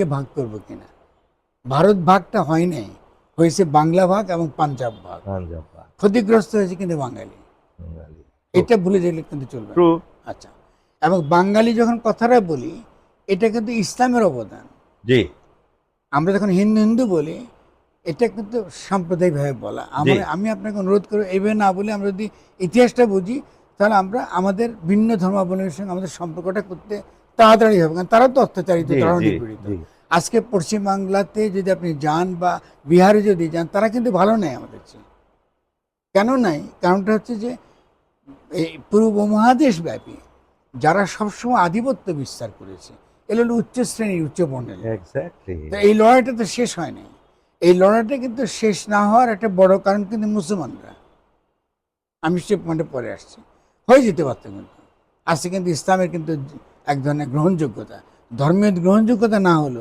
ভারতকে ভাগ করব কিনা? ভারত ভাগটা হয় নাই হয়েছে বাংলা ভাগ এবং পাঞ্জাব ভাগ। পাঞ্জাব ক্ষতিগ্রস্ত হয়েছে কিন্তু বাঙালি। বাঙালি। এটা ভুলে গেলে কিন্তু চলবে আচ্ছা এবং বাঙালি যখন কথাটা বলি এটা কিন্তু ইসলামের অবদান। জি। আমরা যখন হিন্দু হিন্দু বলি এটা কিন্তু সাম্প্রদায়িকভাবে বলা। আমরা আমি আপনাকে অনুরোধ করব এইভাবে না বলে আমরা যদি ইতিহাসটা বুঝি তাহলে আমরা আমাদের ভিন্ন ধর্মাবলম্বীর সঙ্গে আমাদের সম্পর্কটা করতে তাড়াতাড়ি হবে কারণ তারা তো অত্যাচারিত তারাও নিপীড়িত। আজকে পশ্চিমবাংলাতে যদি আপনি যান বা বিহারে যদি যান তারা কিন্তু ভালো নেই আমাদের চেয়ে। কেন নাই? কারণটা হচ্ছে যে এই পুরো উপমহাদেশ ব্যাপী যারা সবসময় আধিপত্য বিস্তার করেছে এগুলো হলো উচ্চ শ্রেণির উচ্চ বর্ণের তো এই লড়াইটা তো শেষ হয় নাই এই লড়াইটা কিন্তু শেষ না হওয়ার একটা বড় কারণ কিন্তু মুসলমানরা। আমি সে পয়েন্টে পরে আসছি। হয়ে যেতে পারতো কিন্তু। আজকে কিন্তু ইসলামের কিন্তু এক ধরনের গ্রহণযোগ্যতা। ধর্মীয় গ্রহণযোগ্যতা না হলেও